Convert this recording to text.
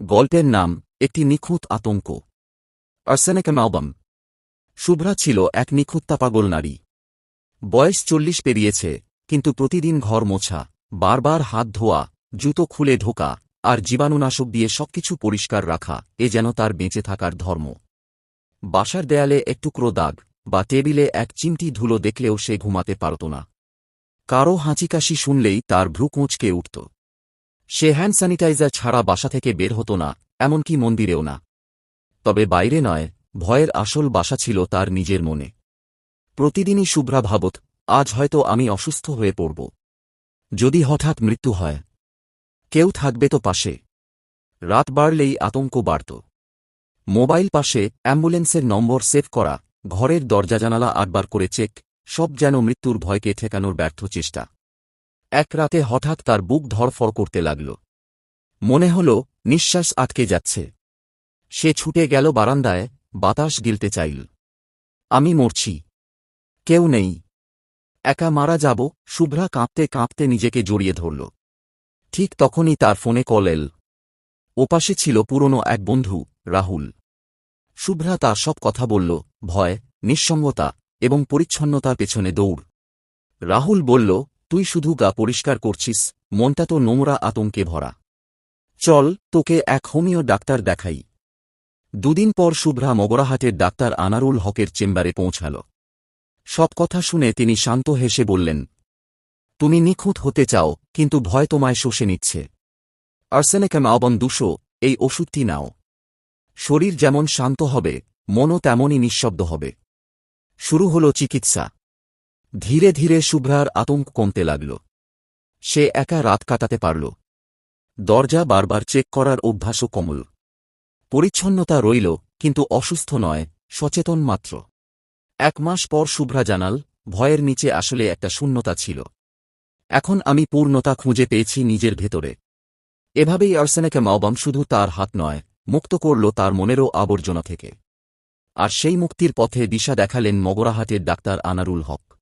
গল্পের নাম, একটি নিখুঁত আতঙ্ক। আর্সেনেকা মালবাম শুভ্রা ছিল এক নিখুঁত্তা পাগল নারী। বয়স চল্লিশ পেরিয়েছে, কিন্তু প্রতিদিন ঘর মোছা, বারবার হাত ধোয়া, জুতো খুলে ঢোকা, আর জীবাণুনাশক দিয়ে সবকিছু পরিষ্কার রাখা, এ যেন তার বেঁচে থাকার ধর্ম। বাসার দেয়ালে একটুকরো দাগ, বা টেবিলে এক চিমটি ধুলো দেখলেও সে ঘুমাতে পারত না। কারও হাঁচিকাশি শুনলেই তার ভ্রু কুঁচকে উঠত। সে হ্যান্ড স্যানিটাইজার ছাড়া বাসা থেকে বের হতো না, এমনকি মন্দিরেও না। তবে বাইরে নয়, ভয়ের আসল বাসা ছিল তার নিজের মনে। প্রতিদিনই শুভ্রা ভাবত, আজ হয়তো আমি অসুস্থ হয়ে পড়ব। যদি হঠাৎ মৃত্যু হয়, কেউ থাকবে তো পাশে। রাত বাড়লেই আতঙ্ক বাড়ত। মোবাইল পাশে অ্যাম্বুলেন্সের নম্বর সেভ করা, ঘরের দরজা জানালা আটবার করে চেক, সব যেন মৃত্যুর ভয়কে ঠেকানোর ব্যর্থ চেষ্টা। এক রাতে হঠাৎ তার বুক ধরফর করতে লাগল। মনে হল, নিঃশ্বাস আটকে যাচ্ছে। সে ছুটে গেল বারান্দায়, বাতাস গিলতে চাইল। আমি মরছি। কেউ নেই। একা মারা যাব, শুভ্রা কাঁপতে কাঁপতে নিজেকে জড়িয়ে ধরল। ঠিক তখনই তার ফোনে কল এল। ওপাশে ছিল পুরনো এক বন্ধু, রাহুল। শুভ্রা তার সব কথা বলল, ভয়, নিঃসঙ্গতা এবং পরিচ্ছন্নতার পেছনে দৌড়। রাহুল বলল তুই শুধু গা পরিষ্কার করছিস, মনটা তো নোংরা আতঙ্কে ভরা। চল, তোকে এক হোমিও ডাক্তার দেখাই। দুদিন পর শুভ্রা মগরাহাটের ডাক্তার আনারুল হকের চেম্বারে পৌঁছাল। সব কথা শুনে তিনি শান্ত হেসে বললেন, তুমি নিখুঁত হতে চাও, কিন্তু ভয় তোমায় শোষে নিচ্ছে। আর্সেনেকাম আবন দুশো, এই ওষুধটি নাও। শরীর যেমন শান্ত হবে, মনও তেমনই নিঃশব্দ হবে। শুরু হল চিকিৎসা। ধীরে ধীরে শুভ্রার আতঙ্ক কমতে লাগল। সে একা রাত কাটাতে পারল। দরজা বারবার চেক করার অভ্যাসও কমল। পরিচ্ছন্নতা রইল, কিন্তু অসুস্থ নয়, সচেতন মাত্র। এক মাস পর শুভ্রা জানাল, ভয়ের নিচে আসলে একটা শূন্যতা ছিল। এখন আমি পূর্ণতা খুঁজে পেয়েছি নিজের ভেতরে। এভাবেই আর্সেনেকে মাওবাম শুধু তার হাত নয়, মুক্ত করল তার মনেরও আবর্জনা থেকে। আর সেই মুক্তির পথে দিশা দেখালেন মগরাহাটের ডাক্তার আনারুল হক।